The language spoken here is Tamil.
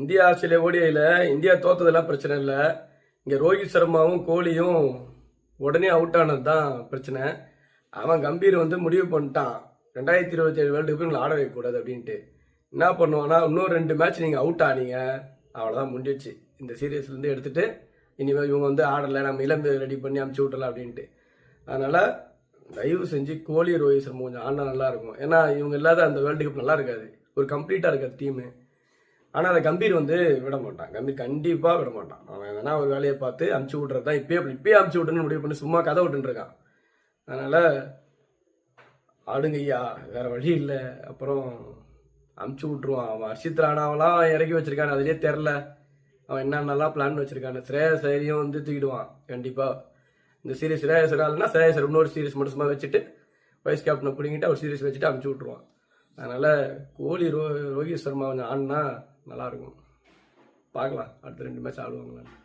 இந்தியா ஆஸ்திரேலியா ஓடிஐயில் இந்தியா தோத்ததெல்லாம் பிரச்சனை இல்லை. இங்கே ரோஹித் சர்மாவும் கோலியும் உடனே அவுட் ஆனது தான் பிரச்சனை. அவன் கம்பீர் வந்து முடிவு பண்ணிட்டான். ரெண்டாயிரத்தி இருபத்தி ஏழு வேர்ல்டு கப் ஆட வைக்கக்கூடாது அப்படின்ட்டு. என்ன பண்ணுவான்னா இன்னும் ரெண்டு மேட்ச் நீங்கள் அவுட் ஆனீங்க. அவ்வளோதான் முடிஞ்சிச்சு இந்த சீரியஸ்லேருந்து எடுத்துகிட்டு இனிமேல் இவங்க வந்து ஆடலை நம்ம இளம்பு ரெடி பண்ணி அமுச்சு விட்டலாம் அப்படின்ட்டு. அதனால் தயவு செஞ்சு கோலி ரோஹித் சர்மா கொஞ்சம் ஆடினா நல்லா இருக்கும். ஏன்னா இவங்க இல்லாத அந்த வேர்ல்டு கப் நல்லா இருக்காது. ஒரு கம்ப்ளீட்டாக இருக்காது டீமு ஆனால் அதை கம்பீர் வந்து விட மாட்டான் கம்பீர் கண்டிப்பாக விட மாட்டான் அவன் வேணா ஒரு வேலையை பார்த்து அமுச்சு விட்றது தான். இப்பயே அப்படி இப்பயே அமுச்சு விட்டுன்னு முடிவு பண்ணி சும்மா கதை விட்டுருக்கான் அதனால் ஆடுங்க ஐயா வேற வழி இல்லை. அப்புறம் அமுச்சு விட்ருவான் அவன் ஹர்ஷித் ராணாவெல்லாம் இறக்கி வச்சிருக்கான் அதுலேயே தெரில அவன் என்னென்னலாம் பிளான் வச்சிருக்கான். ஸ்ரேயஸ் ஐயரையும் வந்து தூக்கிடுவான் கண்டிப்பாக இந்த சீரியஸ் ஸ்ரேயஸ் ரால்னா ஸ்ரேயஸ் இன்னொரு சீரியஸ் மட்டும் சும்மா வச்சுட்டு வைஸ் கேப்டனை பிடிங்கிட்டு ஒரு சீரியஸ் வச்சுட்டு அமுச்சு விட்ருவான் அதனால் கோலி ரோ ரோஹித் சர்மா கொஞ்சம் ஆடினா நல்லாயிருக்கும். பார்க்கலாம். அடுத்த ரெண்டு மேட்ச் ஆடுவாங்களான்னு